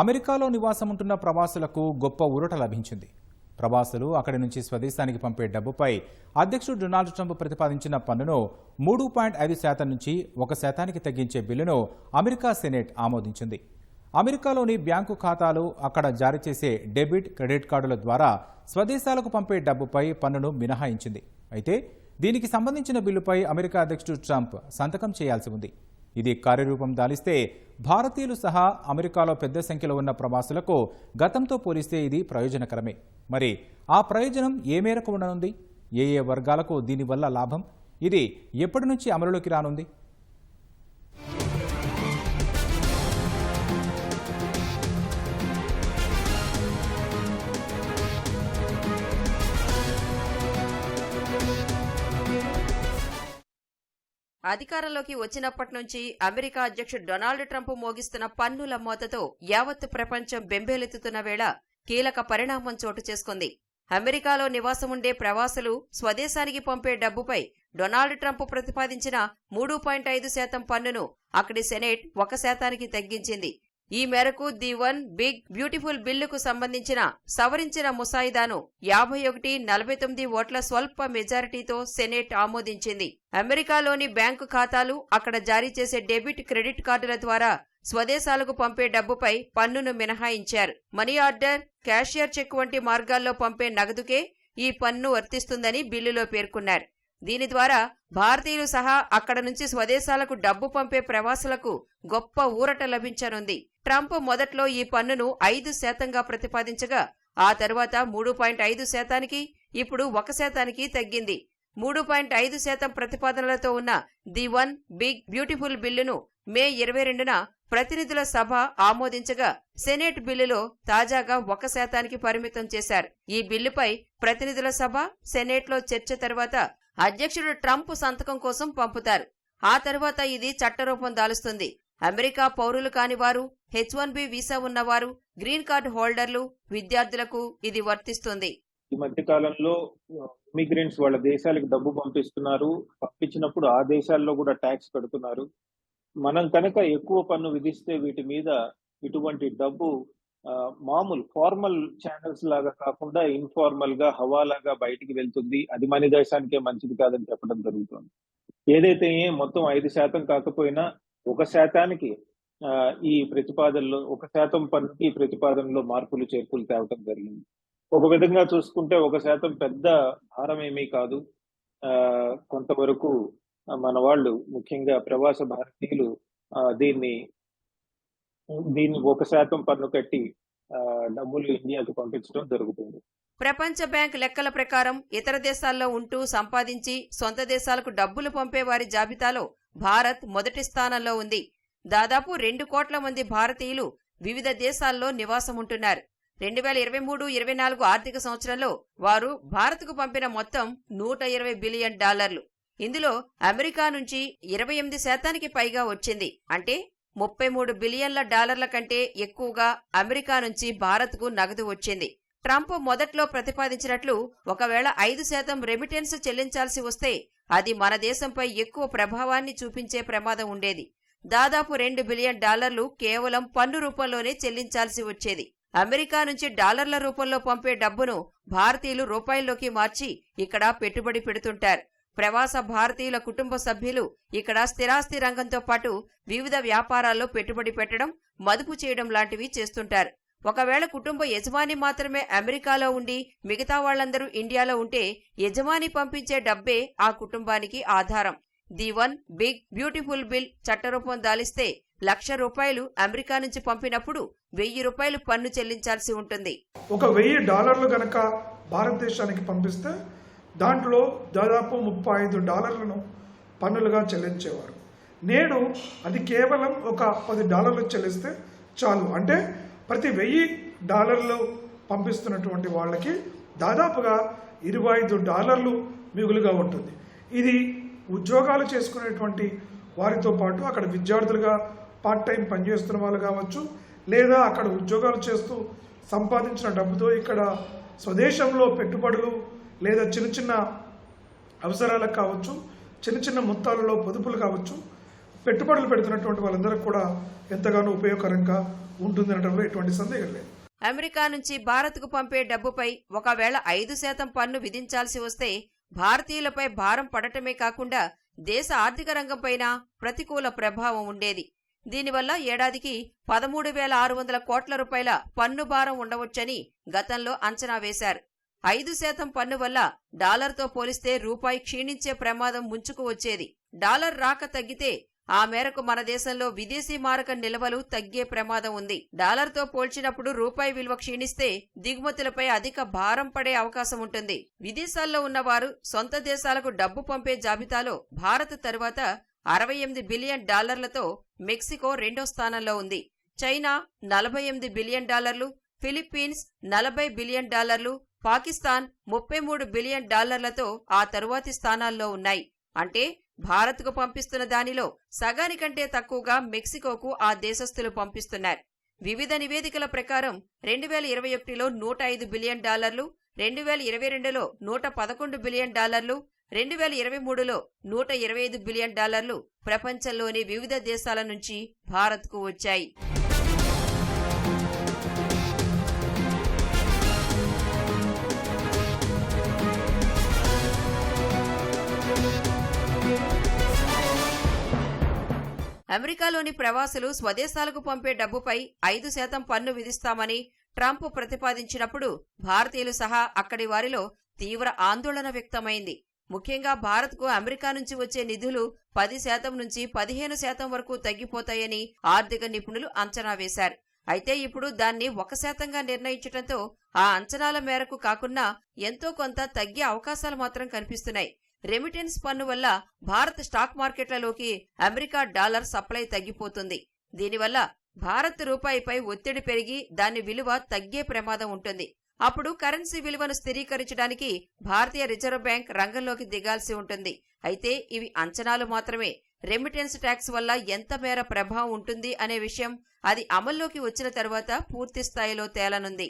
అమెరికాలో నివాసం ఉంటున్న ప్రవాసులకు గొప్ప ఊరట లభించింది. ప్రవాసులు అక్కడి నుంచి స్వదేశానికి పంపే డబ్బుపై అధ్యక్షుడు డొనాల్డ్ ట్రంప్ ప్రతిపాదించిన పన్నును మూడు పాయింట్ ఐదు శాతం నుంచి ఒక శాతానికి తగ్గించే బిల్లును అమెరికా సెనేట్ ఆమోదించింది. అమెరికాలోని బ్యాంకు ఖాతాలు అక్కడ జారీ చేసే డెబిట్ క్రెడిట్ కార్డుల ద్వారా స్వదేశాలకు పంపే డబ్బుపై పన్నును మినహాయించింది. అయితే దీనికి సంబంధించిన బిల్లుపై అమెరికా అధ్యక్షుడు ట్రంప్ సంతకం చేయాల్సి ఉంది. ఇది కార్యరూపం దాలిస్తే భారతీయులు సహా అమెరికాలో పెద్ద సంఖ్యలో ఉన్న ప్రవాసులకు గతంతో పోలిస్తే ఇది ప్రయోజనకరమే. మరి ఆ ప్రయోజనం ఏ మేరకు ఉండనుంది? ఏ ఏ వర్గాలకు దీనివల్ల లాభం? ఇది ఎప్పటి నుంచి అమలులోకి రానుంది? అధికారంలోకి వచ్చినప్పటి నుంచి అమెరికా అధ్యక్షుడు డొనాల్డ్ ట్రంప్ మోగిస్తున్న పన్నుల మోతతో యావత్తు ప్రపంచం బెంబేలెత్తుతున్న వేళ కీలక పరిణామం చోటు చేసుకుంది. అమెరికాలో నివాసముండే ప్రవాసులు స్వదేశానికి పంపే డబ్బుపై డొనాల్డ్ ట్రంప్ ప్రతిపాదించిన మూడు పాయింట్ ఐదు శాతం పన్నును అక్కడి సెనేట్ ఒక శాతానికి తగ్గించింది. ఈ మేరకు ది వన్ బిగ్ బ్యూటిఫుల్ బిల్లుకు సంబంధించిన సవరించిన ముసాయిదాను యాభై ఒకటి నలభై తొమ్మిది ఓట్ల స్వల్ప మెజారిటీతో సెనేట్ ఆమోదించింది. అమెరికాలోని బ్యాంకు ఖాతాలు అక్కడ జారీ చేసే డెబిట్ క్రెడిట్ కార్డుల ద్వారా స్వదేశాలకు పంపే డబ్బుపై పన్నును మినహాయించారు. మనీ ఆర్డర్ క్యాషియర్ చెక్ వంటి మార్గాల్లో పంపే నగదుకే ఈ పన్ను వర్తిస్తుందని బిల్లులో పేర్కొన్నారు. దీని ద్వారా భారతీయులు సహా అక్కడ నుంచి స్వదేశాలకు డబ్బు పంపే ప్రవాసులకు గొప్ప ఊరట లభించనుంది. ట్రంప్ మొదట్లో ఈ పన్నును ఐదు శాతంగా ప్రతిపాదించగా ఆ తర్వాత మూడు పాయింట్ ఐదు శాతానికి ఇప్పుడు ఒక శాతానికి తగ్గింది. మూడు పాయింట్ ఐదు శాతం ప్రతిపాదనలతో ఉన్న ది వన్ బిగ్ బ్యూటిఫుల్ బిల్లును మే ఇరవై రెండున ప్రతినిధుల సభ ఆమోదించగా సెనేట్ బిల్లులో తాజాగా ఒక శాతానికి పరిమితం చేశారు. ఈ బిల్లుపై ప్రతినిధుల సభ సెనేట్లో చర్చ తర్వాత అధ్యక్షుడు ట్రంప్ సంతకం కోసం పంపుతారు. ఆ తర్వాత ఇది చట్టరూపం దాలుస్తుంది. అమెరికా పౌరులు కాని వారు హెచ్ వన్ బి వీసా ఉన్నవారు గ్రీన్ కార్డు హోల్డర్లు విద్యార్థులకు ఇది వర్తిస్తుంది. ఈ మధ్య కాలంలో ఇమిగ్రెంట్స్ వాళ్ళ దేశాలకు డబ్బు పంపిస్తున్నారు. పంపించినప్పుడు ఆ దేశాల్లో కూడా ట్యాక్స్ కడుతున్నారు. మనం కనుక ఎక్కువ పన్ను విధిస్తే వీటి మీద ఇటువంటి డబ్బు మామూలు ఫార్మల్ ఛానల్స్ లాగా కాకుండా ఇన్ఫార్మల్గా హవాలాగా బయటికి వెళ్తుంది. అది మన దేశానికే మంచిది కాదని చెప్పడం జరుగుతుంది. ఏదైతే మొత్తం ఐదు శాతం కాకపోయినా ఒక శాతానికి ఈ ప్రతిపాదనలో ఒక శాతం పన్నుకి ఈ ప్రతిపాదనలో మార్పులు చేర్పులు తేవటం జరిగింది. ఒక విధంగా చూసుకుంటే ఒక శాతం పెద్ద భారం ఏమీ కాదు. ఆ కొంతవరకు మన వాళ్ళు ముఖ్యంగా ప్రవాస భారతీయులు దీన్ని దీన్ని ఒక శాతం పన్ను కట్టి డబ్బులు ఇండియాకు పంపించడం జరుగుతుంది. ప్రపంచ బ్యాంక్ లెక్కల ప్రకారం ఇతర దేశాల్లో ఉంటూ సంపాదించి సొంత దేశాలకు డబ్బులు పంపే వారి జాబితాలో భారత్ మొదటి స్థానంలో ఉంది. దాదాపు రెండు కోట్ల మంది భారతీయులు వివిధ దేశాల్లో నివాసముంటున్నారు. రెండు వేల ఇరవై మూడు ఇరవై నాలుగు ఆర్థిక సంవత్సరంలో వారు భారత్కు పంపిన మొత్తం నూట ఇరవై బిలియన్ డాలర్లు. ఇందులో అమెరికా నుంచి ఇరవై ఎనిమిది శాతానికి పైగా వచ్చింది. అంటే ముప్పై మూడు బిలియన్ల డాలర్ల కంటే ఎక్కువగా అమెరికా నుంచి భారత్కు నగదు వచ్చింది. ట్రంప్ మొదట్లో ప్రతిపాదించినట్లు ఒకవేళ ఐదు శాతం రెమిటెన్స్ చెల్లించాల్సి వస్తే అది మన దేశంపై ఎక్కువ ప్రభావాన్ని చూపించే ప్రమాదం ఉండేది. దాదాపు రెండు బిలియన్ డాలర్లు కేవలం పన్ను రూపంలోనే చెల్లించాల్సి వచ్చేది. అమెరికా నుంచి డాలర్ల రూపంలో పంపే డబ్బును భారతీయులు రూపాయల్లోకి మార్చి ఇక్కడ పెట్టుబడి పెడుతుంటారు. ప్రవాస భారతీయుల కుటుంబ సభ్యులు ఇక్కడ స్థిరాస్తి రంగంతో పాటు వివిధ వ్యాపారాల్లో పెట్టుబడి పెట్టడం మదుపు చేయడం లాంటివి చేస్తుంటారు. ఒకవేళ కుటుంబ యజమాని మాత్రమే అమెరికాలో ఉండి మిగతా వాళ్ళందరూ ఇండియాలో ఉంటే యజమాని పంపించే డబ్బే ఆ కుటుంబానికి ఆధారం. The one big beautiful bill చట్టరూపం దాలిస్తే లక్ష రూపాయలు అమెరికా నుంచి పంపినప్పుడు వెయ్యి రూపాయలు పన్ను చెల్లించాల్సి ఉంటుంది. ఒక వెయ్యి డాలర్లు గనక భారతదేశానికి పంపిస్తే దాంట్లో దాదాపు ముప్పై ఐదు డాలర్లను పన్నులుగా చెల్లించేవారు. నేడు అది కేవలం ఒక పది డాలర్లు చెల్లిస్తే చాలు. అంటే ప్రతి వెయ్యి డాలర్లు పంపిస్తున్నటువంటి వాళ్ళకి దాదాపుగా ఇరవై ఐదు డాలర్లు మిగులుగా ఉంటుంది. ఇది ఉద్యోగాలు చేసుకునేటువంటి వారితో పాటు అక్కడ విద్యార్థులుగా పార్ట్ టైం పనిచేస్తున్న వాళ్ళు కావచ్చు లేదా అక్కడ ఉద్యోగాలు చేస్తూ సంపాదించిన డబ్బుతో ఇక్కడ స్వదేశంలో పెట్టుబడులు లేదా చిన్న చిన్న అవసరాలకు కావచ్చు చిన్న చిన్న మొత్తాలలో పొదుపులు కావచ్చు పెట్టుబడులు పెడుతున్నటువంటి వాళ్ళందరికీ కూడా ఎంతగానో ఉపయోగకరంగా ఉంటుందనడంలో ఎటువంటి సందేహం లేదు. అమెరికా నుంచి భారత్కు పంపే డబ్బుపై ఒకవేళ ఐదు శాతం పన్ను విధించాల్సి వస్తే భారతీయులపై భారం పడటమే కాకుండా దేశ ఆర్థిక రంగంపైన ప్రతికూల ప్రభావం ఉండేది. దీనివల్ల ఏడాదికి పదమూడు వేల ఆరు వందల కోట్ల రూపాయల పన్ను భారం ఉండవచ్చని గతంలో అంచనా వేశారు. ఐదు శాతం పన్ను వల్ల డాలర్తో పోలిస్తే రూపాయి క్షీణించే ప్రమాదం ముంచుకు వచ్చేది. డాలర్ రాక తగ్గితే ఆ మేరకు మన దేశంలో విదేశీ మారక నిల్వలు తగ్గే ప్రమాదం ఉంది. డాలర్తో పోల్చినప్పుడు రూపాయి విలువ క్షీణిస్తే దిగుమతులపై అధిక భారం పడే అవకాశం ఉంటుంది. విదేశాల్లో ఉన్నవారు సొంత దేశాలకు డబ్బు పంపే జాబితాలో భారత్ తరువాత అరవై ఎనిమిది బిలియన్ డాలర్లతో మెక్సికో రెండో స్థానంలో ఉంది. చైనా నలభై ఎనిమిది బిలియన్ డాలర్లు ఫిలిప్పీన్స్ నలభై బిలియన్ డాలర్లు పాకిస్తాన్ ముప్పై మూడు బిలియన్ డాలర్లతో ఆ తరువాతి స్థానాల్లో ఉన్నాయి. అంటే భారత్కు పంపిస్తున్న దానిలో సగానికంటే తక్కువగా మెక్సికోకు ఆ దేశస్థులు పంపిస్తున్నారు. వివిధ నివేదికల ప్రకారం రెండు వేల ఇరవై ఒకటిలో నూట ఐదు బిలియన్ డాలర్లు రెండు వేల ఇరవై రెండులో నూట పదకొండు బిలియన్ డాలర్లు రెండు వేల ఇరవై మూడులో నూట ఇరవై ఐదు బిలియన్ డాలర్లు ప్రపంచంలోని వివిధ దేశాల నుంచి భారత్కు వచ్చాయి. అమెరికాలోని ప్రవాసులు స్వదేశాలకు పంపే డబ్బుపై ఐదు శాతం పన్ను విధిస్తామని ట్రంప్ ప్రతిపాదించినప్పుడు భారతీయులు సహా అక్కడి వారిలో తీవ్ర ఆందోళన వ్యక్తమైంది. ముఖ్యంగా భారత్కు అమెరికా నుంచి వచ్చే నిధులు పది శాతం నుంచి పదిహేను శాతం వరకు తగ్గిపోతాయని ఆర్థిక నిపుణులు అంచనా వేశారు. అయితే ఇప్పుడు దాన్ని ఒక శాతంగా నిర్ణయించడంతో ఆ అంచనాల మేరకు కాకుండా ఎంతో కొంత తగ్గే అవకాశాలు మాత్రం కనిపిస్తున్నాయి. రెమిటెన్స్ పన్ను వల్ల భారత్ స్టాక్ మార్కెట్లలోకి అమెరికా డాలర్ సప్లై తగ్గిపోతుంది. దీనివల్ల భారత్ రూపాయిపై ఒత్తిడి పెరిగి దాని విలువ తగ్గే ప్రమాదం ఉంటుంది. అప్పుడు కరెన్సీ విలువను స్థిరీకరించడానికి భారతీయ రిజర్వ్ బ్యాంక్ రంగంలోకి దిగాల్సి ఉంటుంది. అయితే ఇవి అంచనాలు మాత్రమే. రెమిటెన్స్ ట్యాక్స్ వల్ల ఎంత మేర ప్రభావం ఉంటుంది అనే విషయం అది అమల్లోకి వచ్చిన తర్వాత పూర్తి స్థాయిలో తేలనుంది.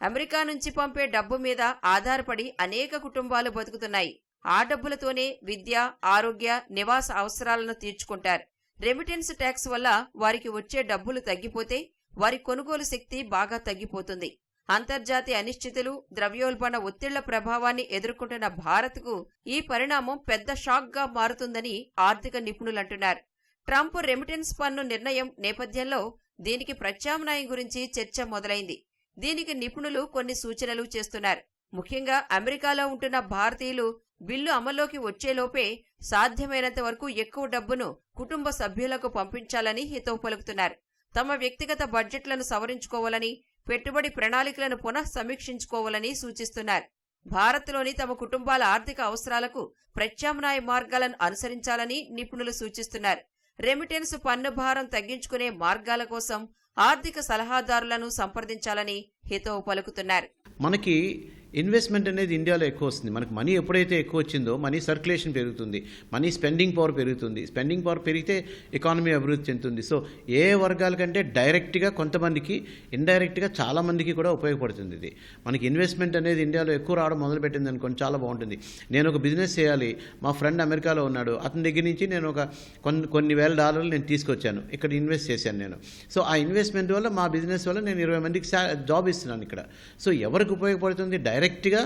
అమెరికా నుంచి పంపే డబ్బు మీద ఆధారపడి అనేక కుటుంబాలు బతుకుతున్నాయి. ఆ డబ్బులతోనే విద్య ఆరోగ్య నివాస అవసరాలను తీర్చుకుంటారు. రెమిటెన్స్ ట్యాక్స్ వల్ల వారికి వచ్చే డబ్బులు తగ్గిపోతే వారి కొనుగోలు శక్తి బాగా తగ్గిపోతుంది. అంతర్జాతీయ అనిశ్చితులు ద్రవ్యోల్బణ ఒత్తిళ్ళ ప్రభావాన్ని ఎదుర్కొంటున్న భారత్కు ఈ పరిణామం పెద్ద షాక్గా మారుతుందని ఆర్థిక నిపుణులంటున్నారు. ట్రంప్ రెమిటెన్స్ పన్ను నిర్ణయం నేపథ్యంలో దీనికి ప్రత్యామ్నాయం గురించి చర్చ మొదలైంది. దీనికి నిపుణులు కొన్ని సూచనలు చేస్తున్నారు. ముఖ్యంగా అమెరికాలో ఉంటున్న భారతీయులు బిల్లు అమల్లోకి వచ్చేలోపే సాధ్యమైనంత వరకు ఎక్కువ డబ్బును కుటుంబ సభ్యులకు పంపించాలని హితవు పలుకుతున్నారు. తమ వ్యక్తిగత బడ్జెట్లను సవరించుకోవాలని పెట్టుబడి ప్రణాళికలను పునః సమీక్షించుకోవాలని సూచిస్తున్నారు. భారత్లోని తమ కుటుంబాల ఆర్థిక అవసరాలకు ప్రత్యామ్నాయ మార్గాలను అనుసరించాలని నిపుణులు సూచిస్తున్నారు. రెమిటెన్స్ పన్ను భారం తగ్గించుకునే మార్గాల కోసం ఆర్థిక సలహాదారులను సంప్రదించాలని హితవు పలుకుతున్నారు. మనకి ఇన్వెస్ట్మెంట్ అనేది ఇండియాలో ఎక్కువ వస్తుంది. మనకు మనీ ఎప్పుడైతే ఎక్కువ వచ్చిందో మనీ సర్క్యులేషన్ పెరుగుతుంది. మనీ స్పెండింగ్ పవర్ పెరుగుతుంది. స్పెండింగ్ పవర్ పెరిగితే ఎకానమీ అభివృద్ధి చెందుతుంది. సో ఏ వర్గాల కంటే డైరెక్ట్గా కొంతమందికి ఇండైరెక్ట్గా చాలామందికి కూడా ఉపయోగపడుతుంది ఇది. మనకి ఇన్వెస్ట్మెంట్ అనేది ఇండియాలో ఎక్కువ రావడం మొదలుపెట్టింది అనుకోండి చాలా బాగుంటుంది. నేను ఒక బిజినెస్ చేయాలి. మా ఫ్రెండ్ అమెరికాలో ఉన్నాడు. అతని దగ్గర నుంచి నేను ఒక కొన్ని కొన్ని వేల డాలర్లు నేను తీసుకొచ్చాను. ఇక్కడ ఇన్వెస్ట్ చేశాను నేను. సో ఆ ఇన్వెస్ట్మెంట్ వల్ల మా బిజినెస్ వల్ల నేను ఇరవై మందికి సా- జాబ్ ఇస్తున్నాను ఇక్కడ. సో ఎవరికి ఉపయోగపడుతుంది? డైరెక్ట్గా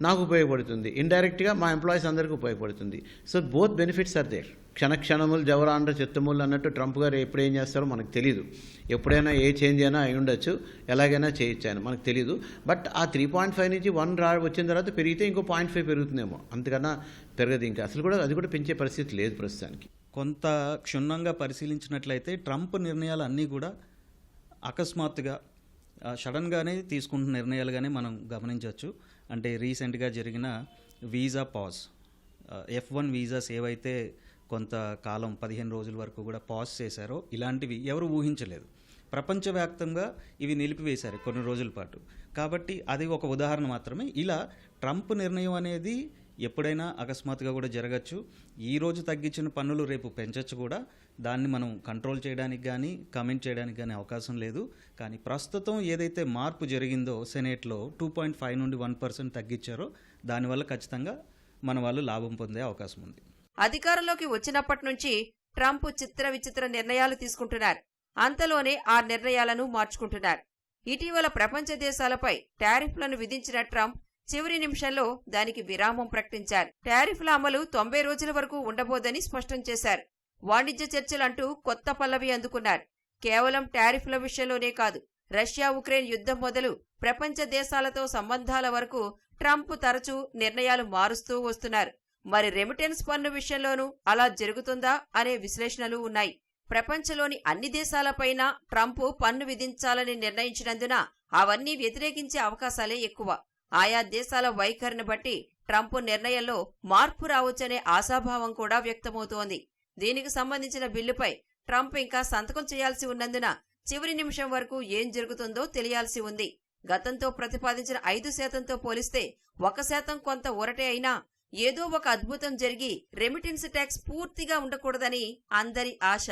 నాకు ఉపయోగపడుతుంది. ఇండైరెక్ట్గా మా ఎంప్లాయీస్ అందరికీ ఉపయోగపడుతుంది. So both benefits are there. క్షణక్షణములు జవరాండ్ర చిత్తములు అన్నట్టు ట్రంప్ గారు ఎప్పుడు ఏం చేస్తారో మనకు తెలియదు ఎప్పుడైనా ఏ చేంజ్ అయినా అయి ఉండొచ్చు. ఎలాగైనా చేయొచ్చు ఆయన మనకు తెలియదు బట్ ఆ త్రీ పాయింట్ ఫైవ్ నుంచి వన్ రా వచ్చిన తర్వాత పెరిగితే ఇంకో పాయింట్ ఫైవ్ పెరుగుతుందేమో. అంతకన్నా పెరగదు ఇంకా. అసలు కూడా అది కూడా పెంచే పరిస్థితి లేదు ప్రస్తుతానికి. కొంత క్షుణ్ణంగా పరిశీలించినట్లయితే ట్రంప్ నిర్ణయాలు అన్నీ కూడా అకస్మాత్తుగా సడన్గానే తీసుకుంటున్న నిర్ణయాలుగానే మనం గమనించవచ్చు. అంటే రీసెంట్గా జరిగిన visa pause. F one visas ఏవైతే కొంతకాలం పదిహేను రోజుల వరకు కూడా పాజ్ చేశారో ఇలాంటివి ఎవరు ఊహించలేదు. ప్రపంచవ్యాప్తంగా ఇవి నిలిపివేశారు కొన్ని రోజుల పాటు. కాబట్టి అది ఒక ఉదాహరణ మాత్రమే. ఇలా ట్రంప్ నిర్ణయం అనేది ఎప్పుడైనా అకస్మాత్తుగా కూడా జరగచ్చు. ఈరోజు తగ్గించిన పన్నులు రేపు పెంచచ్చు కూడా. దాన్ని మనం కంట్రోల్ చేయడానికి కానీ కమెంట్ చేయడానికి కానీ అవకాశం లేదు. కానీ ప్రస్తుతం ఏదైతే మార్పు జరిగిందో సెనేట్లో టూ పాయింట్ ఫైవ్ నుండి వన్ పర్సెంట్ తగ్గించారో దానివల్ల ఖచ్చితంగా మన వాళ్ళు లాభం పొందే అవకాశం ఉంది. అధికారంలోకి వచ్చినప్పటి నుంచి ట్రంప్ చిత్ర విచిత్ర నిర్ణయాలు తీసుకుంటున్నారు. అంతలోనే ఆ నిర్ణయాలను మార్చుకుంటున్నారు. ఇటీవల ప్రపంచ దేశాలపై టారిఫ్లను విధించిన ట్రంప్ చివరి నిమిషంలో దానికి విరామం ప్రకటించారు. టారిఫ్ల అమలు తొంభై రోజుల వరకు ఉండబోదని స్పష్టం చేశారు. వాణిజ్య చర్చలంటూ కొత్త పల్లవి అందుకున్నారు. కేవలం టారిఫ్ల విషయంలోనే కాదు రష్యా ఉక్రెయిన్ యుద్ధం మొదలు ప్రపంచ దేశాలతో సంబంధాల వరకు ట్రంప్ తరచూ నిర్ణయాలు మారుస్తూ వస్తున్నారు. మరి రెమిటెన్స్ పన్ను విషయంలోనూ అలా జరుగుతుందా అనే విశ్లేషణలు ఉన్నాయి. ప్రపంచంలోని అన్ని దేశాలపైన ట్రంప్ పన్ను విధించాలని నిర్ణయించినందున అవన్నీ వ్యతిరేకించే అవకాశాలే ఎక్కువ. ఆయా దేశాల వైఖరిని బట్టి ట్రంప్ నిర్ణయంలో మార్పు రావచ్చనే ఆశాభావం కూడా వ్యక్తమవుతోంది. దీనికి సంబంధించిన బిల్లుపై ట్రంప్ ఇంకా సంతకం చేయాల్సి ఉన్నందున చివరి నిమిషం వరకు ఏం జరుగుతుందో తెలియాల్సి ఉంది. గతంతో ప్రతిపాదించిన ఐదు శాతంతో పోలిస్తే ఒక శాతం కొంత ఊరటే అయినా ఏదో ఒక అద్భుతం జరిగి రెమిటెన్స్ ట్యాక్స్ పూర్తిగా ఉండకూడదని అందరి ఆశ.